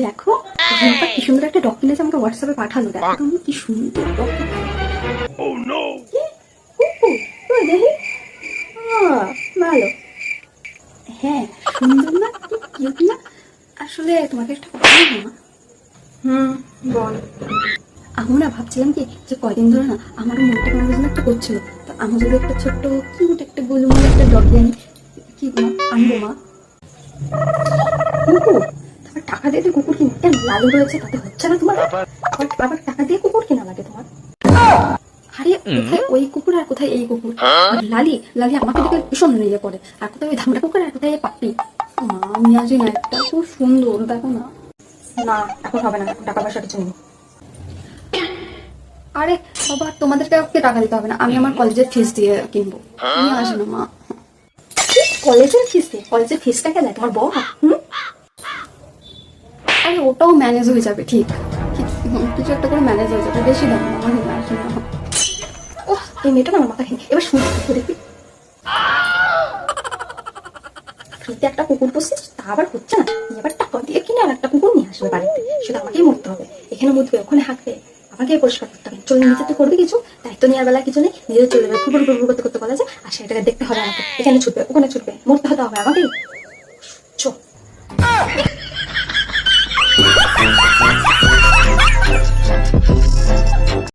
দেখো কি সুন্দর একটা কিনেছে আমাকে হোয়াটসঅ্যাপে পাঠালো। দেখো তুমি কি সুন্দর Oh ভালো। হ্যাঁ সুন্দর না? কি কিউট না? আসলে তোমাকে একটা কথা বলব না হুম বল। আমি না ভাবছিলাম কি যে কয়দিন ধরে না আমার মনটা কেমন যেন একটা করছিল। তো আমি যদি একটা ছোট্ট কিউট একটা গোলুমুল একটা ডগি আনি কি মা আনব মা? টাকা দিয়ে কুকুর কিনে কেন? লালু রয়েছে তাতে হচ্ছে না তোমার? আবার টাকা দিয়ে কুকুর কেনা লাগে তোমার? আরে কোথায় ওই কুকুর আর কোথায় এই কুকুর? লালি লালি আমাকে দেখে ভীষণ নিয়ে পড়ে। আর কোথায় ওই ধামড়া কুকুর আর কোথায় পাপ্পি মা আমি আজ না একটা খুব সুন্দর দেখো না। না এখন হবে না টাকা পয়সা কিছু নেই। আরে বাবা তোমাদেরকে কাউকে টাকা দিতে হবে না। আমি আমার কলেজের ফিস দিয়ে কিনবো। তুমি আসো না মা। কলেজের ফিস দিয়ে? কলেজের ফিসটা কে দেয়? তোমার বউ? হুম? আরে ওটাও ম্যানেজ হয়ে যাবে, ঠিক। কিছু একটা করে ম্যানেজ হয়ে যাবে, বেশি দাম আমার ও এই মেয়েটা আমার মাথা খেয়ে এবার শুনে দেখো। দেখবি ফ্রিতে একটা কুকুর পুষছিস, তা আবার হচ্ছে না। এবার টাকা দিয়ে কিনে আর একটা কুকুর নিয়ে আসবে বাড়িতে। সেটা আমাকেই মরতে হবে। এখানে মুতবে ওখানে হাঁকবে আমাকে পরিষ্কার করতে হবে। চলে নিচে তুই করবি কিছু? দায়িত্ব নেওয়ার বেলা কিছু নেই। নিজে চলে যাবে কুকুর কুকুর করতে করতে বলা যায়। আর সেটাকে দেখতে হবে আমাকে। এখানে ছুটবে, ওখানে ছুটবে। মরতে হতে হবে আমাকেই।